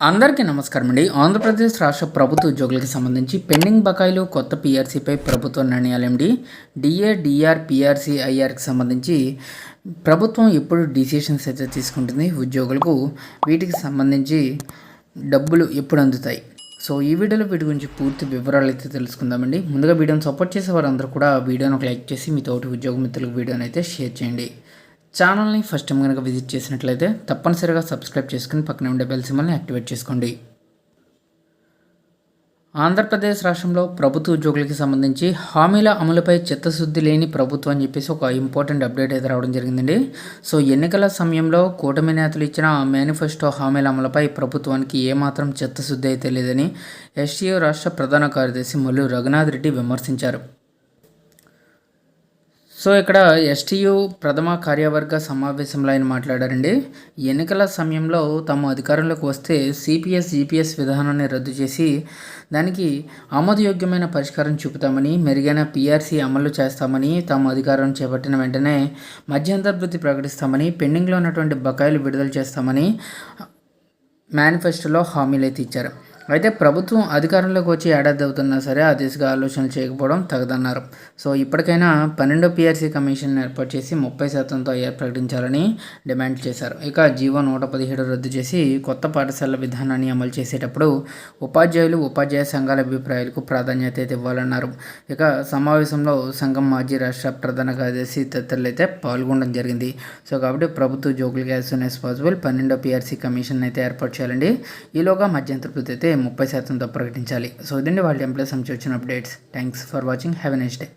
అందరికీ నమస్కారం అండి. ఆంధ్రప్రదేశ్ రాష్ట్ర ప్రభుత్వ ఉద్యోగులకు సంబంధించి పెండింగ్ బకాయిలు కొత్త పీఆర్సీపై ప్రభుత్వ నిర్ణయాలేమిటి డిఏ డిఆర్ పీఆర్సీ ఐఆర్కి సంబంధించి ప్రభుత్వం ఎప్పుడు డిసిషన్స్ అయితే తీసుకుంటుంది? ఉద్యోగులకు వీటికి సంబంధించి డబ్బులు ఎప్పుడు అందుతాయి? సో ఈ వీడియోలో వీటి గురించి పూర్తి వివరాలు అయితే తెలుసుకుందామండి ముందుగా వీడియోని సపోర్ట్ చేసే వారందరూ కూడా వీడియోని ఒక లైక్ చేసి మీ తోటి ఉద్యోగ మిత్రులకు వీడియోని అయితే షేర్ చేయండి. ఛానల్ని ఫస్ట్ టైం కనుక విజిట్ చేసినట్లయితే తప్పనిసరిగా సబ్స్క్రైబ్ చేసుకుని పక్కన ఉండే బెల్ సింబల్ని యాక్టివేట్ చేసుకోండి. ఆంధ్రప్రదేశ్ రాష్ట్రంలో ప్రభుత్వ ఉద్యోగులకి సంబంధించి హామీల అమలుపై చిత్తశుద్ధి లేని ప్రభుత్వం అని చెప్పేసి ఒక ఇంపార్టెంట్ అప్డేట్ అయితే రావడం జరిగిందండి. సో ఎన్నికల సమయంలో కూటమి నేతలు ఇచ్చిన మేనిఫెస్టో హామీల అమలుపై ప్రభుత్వానికి ఏమాత్రం చిత్తశుద్ధి అయితే లేదని ఎస్టీఓ రాష్ట్ర ప్రధాన కార్యదర్శి మల్లు రఘునాథ్ రెడ్డి విమర్శించారు. సో ఇక్కడ ఎస్టీయు ప్రథమ కార్యవర్గ సమావేశంలో ఆయన మాట్లాడారండి. ఎన్నికల సమయంలో తమ అధికారంలోకి వస్తే సిపిఎస్ జిపిఎస్ విధానాన్ని రద్దు చేసి దానికి ఆమోదయోగ్యమైన పరిష్కారం చూపుతామని మెరుగైన పిఆర్సీ అమలు చేస్తామని తాము అధికారం చేపట్టిన వెంటనే మధ్యంతర్భృతి ప్రకటిస్తామని పెండింగ్లో ఉన్నటువంటి బకాయిలు విడుదల చేస్తామని మేనిఫెస్టోలో హామీలు అయితే ఇచ్చారు. అయితే ప్రభుత్వం అధికారంలోకి వచ్చి ఏడాది అవుతున్నా సరే ఆ దిశగా ఆలోచనలు చేయకపోవడం తగదన్నారు. సో ఇప్పటికైనా పన్నెండో పిఆర్సీ కమిషన్ ఏర్పాటు చేసి ముప్పై శాతంతో అయ్యారు ప్రకటించాలని డిమాండ్ చేశారు. ఇక జీవో నూట పదిహేడు రద్దు చేసి కొత్త పాఠశాల విధానాన్ని అమలు చేసేటప్పుడు ఉపాధ్యాయులు ఉపాధ్యాయ సంఘాల అభిప్రాయాలకు ప్రాధాన్యత అయితే ఇవ్వాలన్నారు. ఇక సమావేశంలో సంఘం మాజీ రాష్ట్ర ప్రధాన కార్యదర్శి తదితరులు అయితే పాల్గొనడం జరిగింది. సో కాబట్టి ప్రభుత్వ ఉద్యోగులకి యాజ్ సూన్ యాజ్ పాసిబుల్ పన్నెండో పిఆర్సీ కమిషన్ అయితే ఏర్పాటు చేయాలండి. ఈలోగా మధ్యంతర అయితే ముప్పై శాతంతో ప్రకటించాలి. సో ఇదండి వాళ్ళ ఎంప్లాయీస్ సంబంధించి వచ్చిన updates thanks for watching have a next day